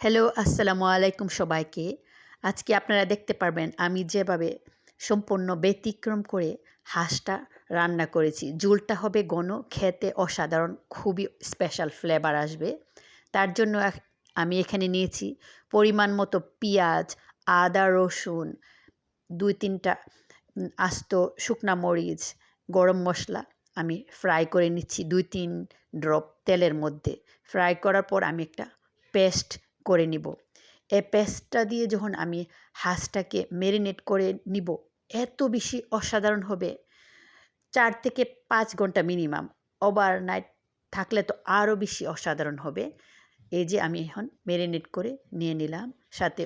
Hello, আসসালামু আলাইকুম সবাইকে। আজকে আপনারা দেখতে পারবেন, আমি যেভাবে সম্পূর্ণ ব্যতিক্রম করে হাঁসটা রান্না করেছি। ঝুলটা হবে ঘন, খেতে অসাধারণ, খুবই স্পেশাল ফ্লেভার আসবে। তার জন্য আমি এখানে নিয়েছি পরিমাণ মতো পেঁয়াজ, আদা, রসুন, দুই তিনটা আস্ত শুকনা মরিচ, গরম মশলা আমি ফ্রাই করে নিচ্ছি, দুই তিন ড্রপ তেলের মধ্যে। ফ্রাই করার পর আমি একটা পেস্ট করে নিব। এই পেস্টটা দিয়ে যখন আমি হাঁসটাকে ম্যারিনেট করে নিব, এত বেশি অসাধারণ হবে। চার থেকে পাঁচ ঘণ্টা মিনিমাম ওভারনাইট থাকলে তো আরও বেশি অসাধারণ হবে। এই যে আমি এখন ম্যারিনেট করে নিয়ে নিলাম। সাথে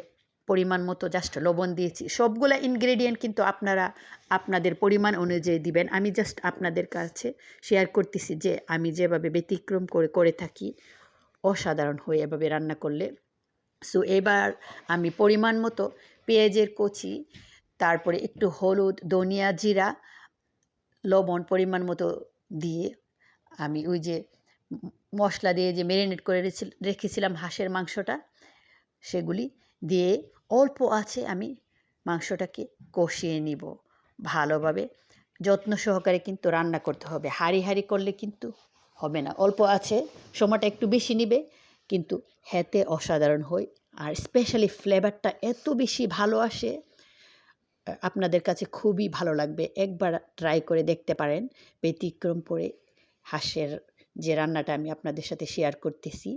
পরিমাণ মতো জাস্ট লবণ দিয়েছি। সবগুলা ইনগ্রেডিয়েন্ট কিন্তু আপনারা আপনাদের পরিমাণ অনুযায়ী দিবেন। আমি জাস্ট আপনাদের কাছে শেয়ার করতেছি যে আমি যেভাবে ব্যতিক্রম করে করে থাকি, অসাধারণ হয়ে এভাবে রান্না করলে। সো এবার আমি পরিমাণ মতো পেঁয়াজের কচি, তারপরে একটু হলুদ, ধনিয়া জিরা, লবণ পরিমাণ মতো দিয়ে আমি ওই যে মশলা দিয়ে যে ম্যারিনেট করে রেখেছিলাম হাঁসের মাংসটা, সেগুলি দিয়ে অল্প আছে আমি মাংসটাকে কষিয়ে নিব। ভালোভাবে যত্ন সহকারে কিন্তু রান্না করতে হবে। হাঁড়ি হাঁড়ি করলে কিন্তু হবে না। অল্প আছে, সময়টা একটু বেশি নিবে কিন্তু হেতে অসাধারণ হয় আর স্পেশালি ফ্লেভারটা এত বেশি ভালো আসে, আপনাদের কাছে খুবই ভালো লাগবে। একবার ট্রাই করে দেখতে পারেন। ব্যতিক্রম করে হাঁসের যে রান্নাটা আমি আপনাদের সাথে শেয়ার করতেছি।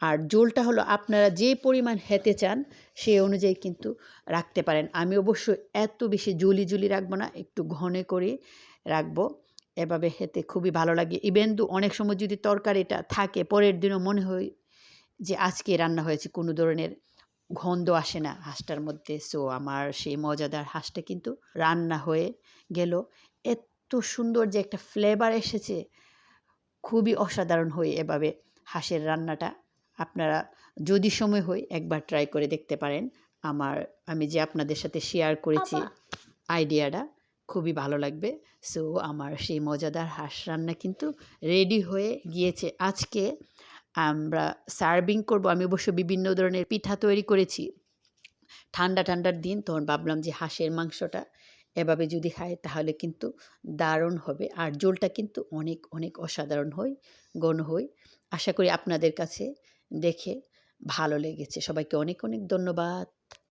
আর জোলটা হলো আপনারা যে পরিমাণ হেতে চান সেই অনুযায়ী কিন্তু রাখতে পারেন। আমি অবশ্য এত বেশি জুলি জুলি রাখব না, একটু ঘনে করে রাখব। এভাবে হেতে খুবই ভালো লাগে। ইভেন দু অনেক সময় যদি তরকারিটা থাকে, পরের দিনও মনে হয় যে আজকে রান্না হয়েছে কোনো ধরনের গন্ধ আসে না হাঁসটার মধ্যে। সো আমার সেই মজাদার হাঁসটা কিন্তু রান্না হয়ে গেল। এত সুন্দর যে একটা ফ্লেভার এসেছে খুবই অসাধারণ হয়ে এভাবে হাঁসের রান্নাটা। আপনারা যদি সময় হয় একবার ট্রাই করে দেখতে পারেন। আমার আমি যে আপনাদের সাথে শেয়ার করেছি আইডিয়াটা খুবই ভালো লাগবে। সো আমার সেই মজাদার হাঁস রান্না কিন্তু রেডি হয়ে গিয়েছে। আজকে আমরা সার্ভিং করব, আমি অবশ্য বিভিন্ন ধরনের পিঠা তৈরি করেছি। ঠান্ডা, ঠান্ডার দিন তখন ভাবলাম যে হাঁসের মাংসটা এভাবে যদি খায় তাহলে কিন্তু দারুণ হবে। আর জোলটা কিন্তু অনেক অনেক অসাধারণ হয় গণ হয়। আশা করি আপনাদের কাছে দেখে ভালো লেগেছে। সবাইকে অনেক অনেক ধন্যবাদ।